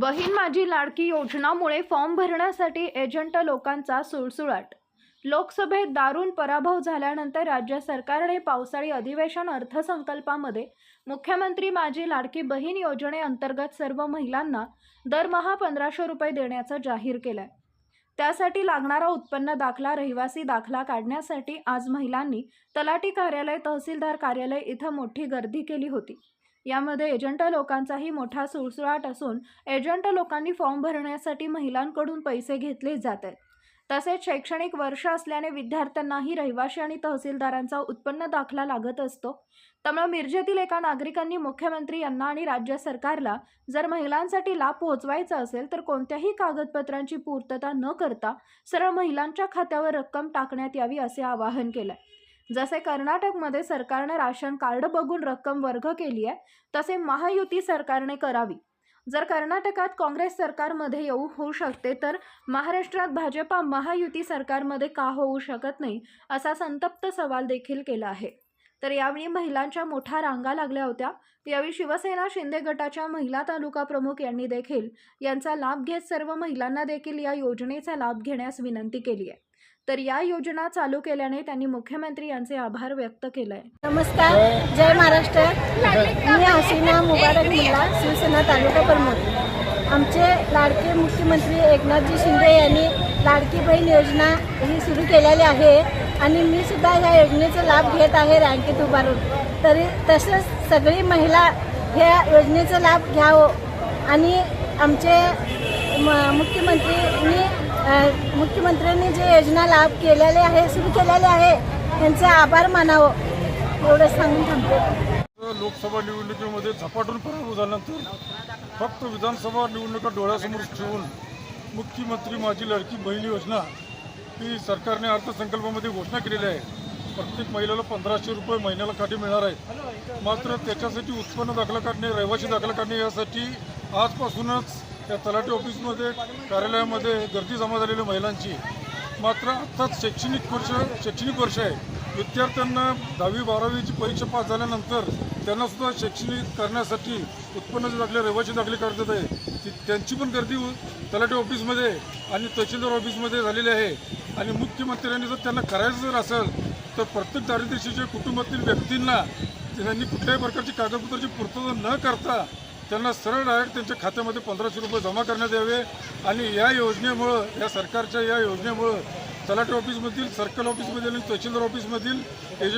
बहीण माझी लाडकी योजनामुळे फॉर्म भरण्यासाठी एजंट लोकांचा सुळसुळाट. लोकसभेत दारुण पराभव झाल्यानंतर राज्य सरकारने पावसाळी अधिवेशन अर्थसंकल्पामध्ये मुख्यमंत्री माझी लाडकी बहीण योजनेअंतर्गत सर्व महिलांना दरमहा पंधराशे रुपये देण्याचं जाहीर केलंय. त्यासाठी लागणारा उत्पन्न दाखला रहिवासी दाखला काढण्यासाठी आज महिलांनी तलाठी कार्यालय तहसीलदार कार्यालय इथं मोठी गर्दी केली होती. यामध्ये एजंट लोकांचाही मोठा सुळसुळाट असून एजंट लोकांनी फॉर्म भरण्यासाठी महिलांकडून पैसे घेतले जात आहेत. तसेच शैक्षणिक वर्ष असल्याने विद्यार्थ्यांनाही रहिवाशी आणि तहसीलदारांचा उत्पन्न दाखला लागत असतो. त्यामुळे मिरजेतील एका नागरिकांनी मुख्यमंत्री यांना आणि राज्य सरकारला जर महिलांसाठी लाभ पोहोचवायचा असेल तर कोणत्याही कागदपत्रांची पूर्तता न करता सरळ महिलांच्या खात्यावर रक्कम टाकण्यात यावी असे आवाहन केलंय. जसे कर्नाटकमध्ये सरकारने राशन कार्ड बघून रक्कम वर्ग केली आहे तसे महायुती सरकारने करावी. जर कर्नाटकात काँग्रेस सरकारमध्ये येऊ होऊ शकते तर महाराष्ट्रात भाजपा महायुती सरकारमध्ये का होऊ शकत नाही असा संतप्त सवाल देखील केला आहे. तर यावेळी महिलांच्या मोठ्या रांगा लागल्या होत्या. यावेळी शिवसेना शिंदे गटाच्या महिला तालुका प्रमुख यांनी देखील यांचा लाभ घेत सर्व महिलांना देखील या योजनेचा लाभ घेण्यास विनंती केली आहे. तर या योजना चालू केल्याने त्यांनी मुख्यमंत्री यांचे आभार व्यक्त केले आहे नमस्कार. जय महाराष्ट्र. मी हसीना मुबारक मुल्ला शिवसेना तालुका प्रमुख. आमचे लाडके मुख्यमंत्री एकनाथजी शिंदे यांनी लाडकी बहीण योजना ही सुरू केलेली आहे. आणि मी सुद्धा या योजनेचा लाभ घेत आहे रँकेत उभारून. तरी तसंच सगळी महिला ह्या योजनेचा लाभ घ्यावं. आणि आमचे म मुख्यमंत्रींनी मुख्यमंत्र्यांनी जे योजना लाभ केलेले आहे सुरू केलेले आहे त्यांचे आभार मानावं. एवढं सांगून थांबतो. लोकसभा निवडणुकीमध्ये झपाटून पराभव झाल्यानंतर फक्त विधानसभा निवडणुका डोळ्यासमोर ठेवून मुख्यमंत्री माझी लडकी बहिणी योजना की सरकारने अर्थसंकल्पामध्ये घोषणा केलेली आहे. प्रत्येक महिलेला पंधराशे रुपये महिन्याला काठी मिळणार आहेत मात्र त्याच्यासाठी उत्पन्न दाखला काढणे रहिवाशी दाखला काढणे यासाठी आजपासूनच त्या तलाठी ऑफिसमध्ये कार्यालयामध्ये गर्दी जमा झालेली महिलांची. मात्र आत्ताच शैक्षणिक वर्ष शैक्षणिक वर्ष आहे. विद्यार्थ्यांना दहावी बारावीची परीक्षा पास झाल्यानंतर त्यांनासुद्धा शैक्षणिक करण्यासाठी उत्पन्नाचे दाखले रहिवासी दाखले करतात आहे. ती त्यांची पण गर्दी तलाठी ऑफिसमध्ये आणि तहसीलदार ऑफिसमध्ये झालेली आहे. आणि मुख्यमंत्र्यांनी जर त्यांना करायचं जर असेल तर प्रत्येक दारिद्र्यशीच्या कुटुंबातील व्यक्तींना त्यांनी कुठल्याही प्रकारची कागदपत्राची पूर्तता न करता त्यांना सरळ डायरेक्ट त्यांच्या खात्यामध्ये पंधराशे रुपये जमा करण्यात यावे आणि या योजनेमुळं या सरकारच्या या योजनेमुळं तलाठी ऑफिसमधील सर्कल ऑफिसमधील आणि तहसीलदार ऑफिसमधील एजंट